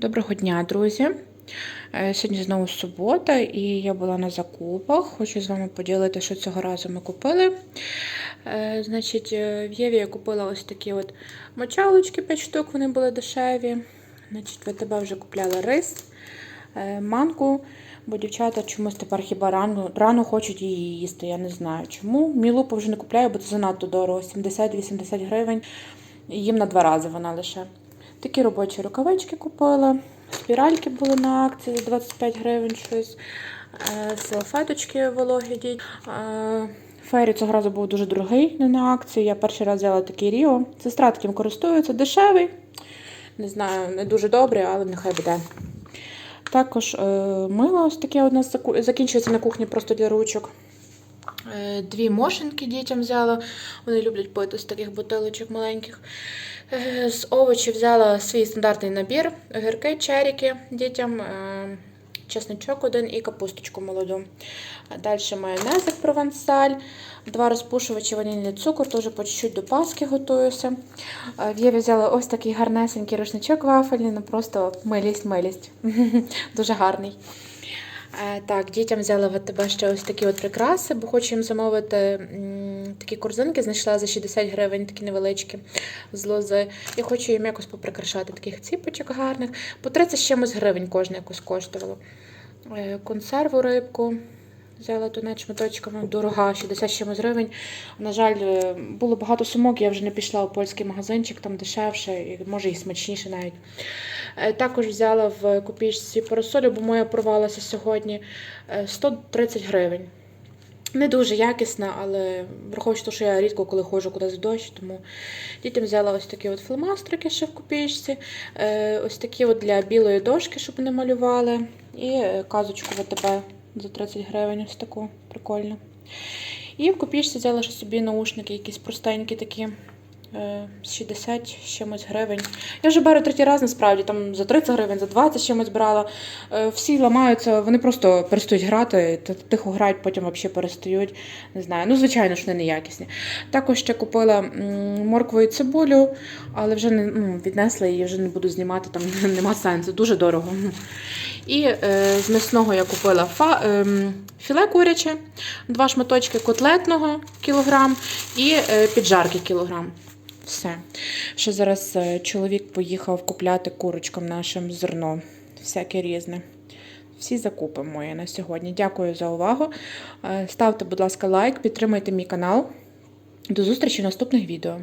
Доброго дня, друзі! Е, Сьогодні знову субота, і я була на закупах. Хочу з вами поділити, що цього разу ми купили. Е, Значить, е, в Єві я купила ось такі от мочалочки 5 штук, вони були дешеві. Значить, в АТБ вже купляла рис, манку, бо дівчата чомусь тепер хіба рано, рано хочуть її їсти. Я не знаю чому. Мілупу вже не купляю, бо це занадто дорого. 70-80 гривень. Їм на два рази вона лише. Такі робочі рукавички купила. Спіральки були на акції за 25 гривень щось. Е, Салфеточки вологі діть. Е, Фейрі цього разу був дуже дорогий, не на акції. Я перший раз взяла такий Ріо. Сестра таким користується, дешевий. Не знаю, не дуже добрий, але нехай буде. Також е, мило ось таке у нас закінчується на кухні просто для ручок. Е, Дві мошинки дітям взяла. Вони люблять пити з таких бутилочок маленьких. Е, З овочів взяла свій стандартний набір: огірки, черіки дітям, е, чесничок один і капусточку молоду. Далі майонезик провансаль, два розпушувачі ванільний цукор, теж по чуть-чуть до паски готуюся. В Єві взяла ось такий гарнесенький рушничок вафельний, ну просто милість-милість. Дуже гарний. Е, Так, дітям взяла в АТБ ще ось такі от прикраси, бо хочу їм замовити такі корзинки, знайшла за 60 гривень, такі невеличкі з лози. Я хочу їм якось поприкрашати таких ціпочок гарних. По 30 з чимось гривень кожна якось коштувало. Е, Консерву рибку. Взяла тунець шматочками, дорога, 60 чимось гривень. На жаль, е, було багато сумок, я вже не пішла у польський магазинчик, там дешевше, і може і смачніше навіть. Е, Також взяла в копійці парасолю, бо моя порвалася сьогодні е, 130 гривень. Не дуже якісна, але враховуючи те, що я рідко коли ходжу кудись в дощ, тому дітям взяла ось такі от фломастрики ще в копійці, е, ось такі от для білої дошки, щоб вони малювали, і е, казочку ВТБ за 30 гривень, ось таку прикольно. І в копійці взяла собі наушники, якісь простенькі такі. Е, 60 чимось гривень. Я вже беру третій раз, насправді, там за 30 гривень, за 20 чимось брала. Е, Всі ламаються, вони просто перестають грати, тихо грають, потім взагалі перестають. Не знаю. Ну, звичайно ж, вони неякісні. Також ще купила моркву і цибулю, але вже не ну, віднесла її, вже не буду знімати, там нема сенсу, дуже дорого. І е, з м'ясного я купила фа, ем, філе куряче, два шматочки котлетного кілограм і е, піджарки кілограм. Все. Ще зараз е, чоловік поїхав купляти курочкам нашим зерно. Всяке різне. Всі закупи мої на сьогодні. Дякую за увагу. Е, Ставте, будь ласка, лайк, підтримуйте мій канал. До зустрічі в наступних відео.